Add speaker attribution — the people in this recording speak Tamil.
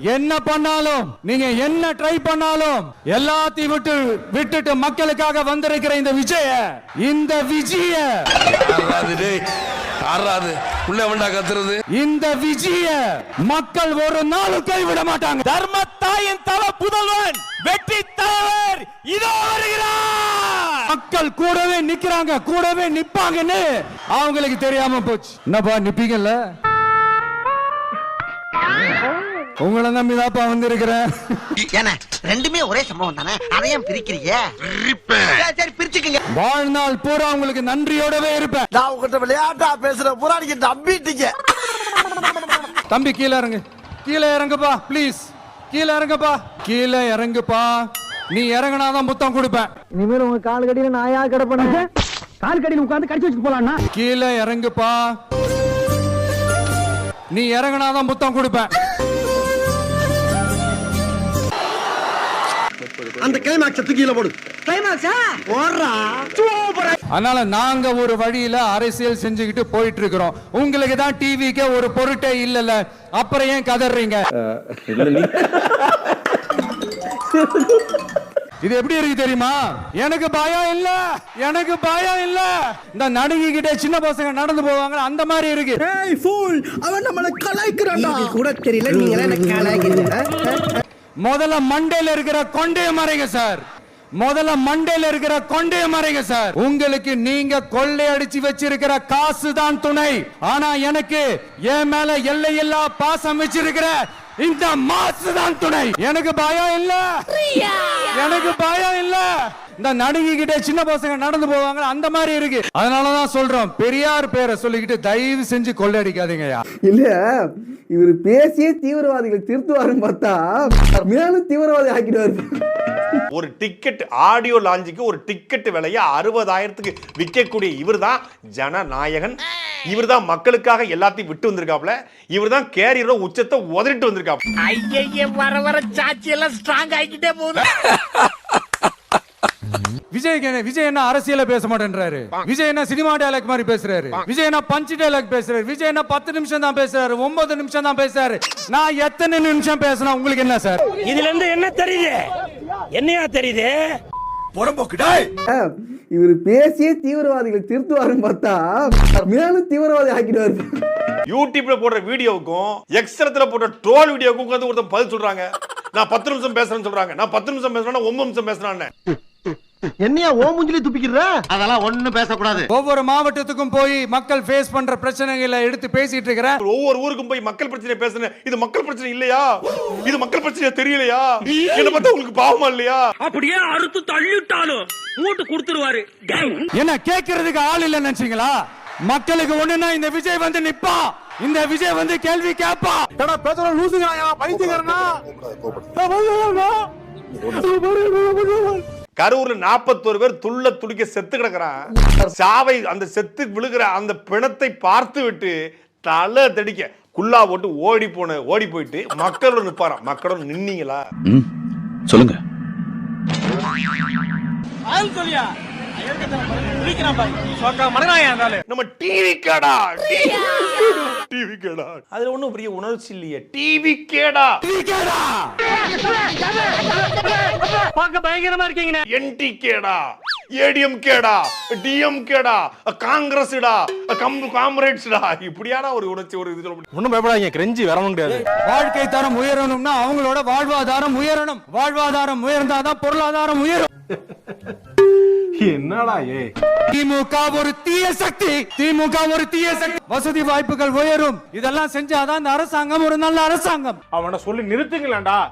Speaker 1: என்ன பண்ணாலும் நீங்க என்ன ட்ரை பண்ணாலும் எல்லாத்தையும் விட்டு விட்டுட்டு மக்களுக்காக வந்திருக்கிற இந்த விஜய இந்த விஜய.
Speaker 2: ஆறாது உள்ள வேண்டா கத்துறது?
Speaker 1: இந்த விஜய மக்கள் ஒரு நாளும் கைவிட மாட்டாங்க.
Speaker 3: தர்மத்தாயின் தவ புதல்வன் வெற்றி தலைவர் இதோ வருகிறார்.
Speaker 1: மக்கள் கூடவே நிக்கிறாங்க கூடவே நிப்பாங்கன்னு அவங்களுக்கு தெரியாம போச்சு. என்னப்பா நிப்பீங்கல்ல? உங்களை நம்பி தான்ப்பா வந்திருக்கிறேன்.
Speaker 4: ஏன்னா ரெண்டுமே ஒரே சம்பவம் தானே? அதையும் பிரிக்கிறீங்க சரி, சரி பிரிச்சுக்குங்க.
Speaker 1: வாழ்நாள் பூரா உங்களுக்கு நன்றியோடவே இருப்பேன்.
Speaker 5: நான் உங்ககிட்ட விளையாட்டா பேசுற பூரா நீங்க நம்பிட்டீங்க.
Speaker 1: தம்பி கீழே இறங்கு. கீழே இறங்குப்பா ப்ளீஸ் கீழே இறங்குப்பா. கீழே இறங்குப்பா. நீ இறங்குனாதான் முத்தம் கொடுப்பேன்.
Speaker 6: இனிமேல் உங்க கால் கடியில நான் யார் கிடப்பேன் கால் கடியில உட்காந்து கடிச்சு வச்சுட்டு போலாம்னா
Speaker 1: கீழே இறங்குப்பா. நீ இறங்குனாதான் முத்தம் கொடுப்பேன்.
Speaker 5: அந்த கிளைமாக்ஸ் தூக்கில போடு.
Speaker 6: கிளைமாக்ஸா
Speaker 5: போடுறா.
Speaker 1: அதனால நாங்க ஒரு வழியில அரசியல் செஞ்சுக்கிட்டு போயிட்டு இருக்கிறோம் உங்களுக்கு தான் டிவிக்கே ஒரு பொருட்டே இல்லல அப்புறம் ஏன் கதறீங்க? இது எப்படி இருக்கு தெரியுமா? எனக்கு பயம் இல்ல. எனக்கு பயம் இல்ல. இந்த நடுங்கிக்கிட்டே சின்ன பசங்க நடந்து போவாங்க அந்த மாதிரி இருக்கு.
Speaker 5: ஏய் ஃபூல் அவன் நம்மள கலாய்க்கிறான்டா. கூட தெரியல. நீங்க என்ன கலாய்க்கிறீங்க.
Speaker 1: முதல்ல மண்டையில் இருக்கிற கொண்டைய மறைங்க சார். முதல்ல மண்டையில் இருக்கிற கொண்டைய மறைங்க சார். உங்களுக்கு நீங்க கொள்ளையடிச்சு வச்சிருக்கிற காசு தான் துணை. ஆனா எனக்கு என் மேல எல்லையில்லா பாசம் வச்சிருக்கிற இந்த மாசு தான் துணை. எனக்கு பயம் இல்ல. எனக்கு பயம் இல்ல. இந்த நடுங்கிக்கிட்டே சின்ன பசங்க நடந்து போவாங்க அந்த மாதிரி இருக்கு. அதனாலதான் சொல்றோம் பெரியார் பேரை சொல்லிக்கிட்டு தயவு செஞ்சு கொள்ளையடிக்காதீங்கய்யா
Speaker 7: இல்ல இவர் பேசியே தீவிரவாதிகளை திருத்துவாருன்னு பார்த்தா மேலும் தீவிரவாதி ஆக்கிடுவாரு.
Speaker 3: ஒரு டிக்கெட் ஆடியோ லாஞ்சுக்கு ஒரு டிக்கெட் விலைய அறுபதாயிரத்துக்கு விற்கக்கூடிய இவர் தான் ஜனநாயகன். இவர் தான் மக்களுக்காக எல்லாத்தையும் விட்டு வந்திருக்காப்ல இவர் தான் கேரியரோட உச்சத்தை உதறிட்டு வந்திருக்காப்ல
Speaker 4: ஐய வர வர சாட்சி எல்லாம் ஸ்ட்ராங் ஆகிக்கிட்டே போகுது.
Speaker 1: விஜய் என்ன விஜய் என்ன அரசியல பேச மாட்டேன்றாரு? விஜய் என்ன சினிமா டயலாக் மாதிரி பேசுறாரு? விஜய் என்ன பஞ்ச் டயலாக் பேசுறாரு? விஜய் என்ன பத்து நிமிஷம் தான் பேசுறாரு? ஒன்பது நிமிஷம் தான் பேசுறாரு? நான் எத்தனை நிமிஷம் பேசினா உங்களுக்கு என்ன சார்?
Speaker 8: இதுல இருந்து என்ன தெரியுது? என்னையா தெரியுது?
Speaker 7: இவர் பேசியே தீவிரவாதிகளை திருத்துவாருன்னு பார்த்தா மேலும் தீவிரவாதி ஆக்கிடுவாரு.
Speaker 3: யூடியூப்ல போடுற வீடியோவுக்கும் எக்ஸ்ட்ரத்துல போடுற ட்ரோல் வீடியோவுக்கும் உட்காந்து ஒருத்தன் பதில் சொல்றாங்க. நான் பத்து நிமிஷம் பேசுறேன்னு சொல்றாங்க. நான் பத்து நிமிஷம் பேசுறேன்னா ஒன்பது நிமிஷம் பேசுறான்னு.
Speaker 5: என்னையா ஓ முஞ்சிலி துப்பிக்கிற? அதெல்லாம் ஒண்ணும் பேசக்கூடாது.
Speaker 1: ஒவ்வொரு மாவட்டத்துக்கும் போய் மக்கள் ஃபேஸ் பண்ற பிரச்சனைகளை எடுத்து பேசிட்டு இருக்கிறேன்
Speaker 3: ஒவ்வொரு ஊருக்கும் போய் மக்கள் பிரச்சனை பேசுறேன் இது மக்கள் பிரச்சனை இல்லையா? இது மக்கள் பிரச்சனை தெரியலையா? என்ன பார்த்தா உங்களுக்கு பாவமா இல்லையா?
Speaker 8: அப்படியே அறுத்து தள்ளிட்டாலும் மூட்டு கொடுத்துருவாரு.
Speaker 1: என்ன கேட்கறதுக்கு ஆள் இல்ல நினைச்சீங்களா? மக்களுக்கு ஒண்ணுன்னா இந்த விஜய் வந்து நிப்பான் இந்த விஜய் வந்து கேள்வி கேட்பான்
Speaker 5: ஏடா பேசுற லூசுங்கயா பைத்தியக்காரனா?
Speaker 3: கரூர்ல நாற்பத்தோரு பேர் துள்ள துடிக்க செத்து கிடக்குறான். சாவை அந்த செத்து விழுகிற அந்த பிணத்தை பார்த்து விட்டு தலை தடிக்க குல்லா போட்டு ஓடி போன ஓடி போயிட்டு மக்களோட நிப்பாராம். மக்களோட நின்னீங்களா?
Speaker 2: சொல்லுங்க.
Speaker 3: நம்ம டிவி கேடா டிவி கேடா அதுல ஒண்ணும் பெரிய உணர்ச்சி இல்லையே. டிவி கேடா
Speaker 8: பார்க்க பயங்கரமா இருக்கீங்க
Speaker 3: என்டி கேடா ஏடிஎம் கேடா டிஎம் கேடா காங்கிரஸ்டா கம் காம்ரேட்ஸ்டா இப்படியான ஒரு உணர்ச்சி ஒரு இது சொல்ல
Speaker 5: ஒண்ணும் பயப்படாதீங்க கிரெஞ்சி வரவும் கிடையாது.
Speaker 1: வாழ்க்கை தரம் உயரணும்னா அவங்களோட வாழ்வாதாரம் உயரணும். வாழ்வாதாரம் உயர்ந்தாதான் பொருளாதாரம் உயரும்.
Speaker 5: என்னடா ஏ?
Speaker 1: திமுக ஒரு தீய சக்தி. திமுக ஒரு தீய சக்தி. வசதி வாய்ப்புகள் உயரும். இதெல்லாம் செஞ்சாதான் இந்த அரசாங்கம் ஒரு நல்ல அரசாங்கம்.
Speaker 5: அவனை சொல்லி நிறுத்துங்களேன்டா.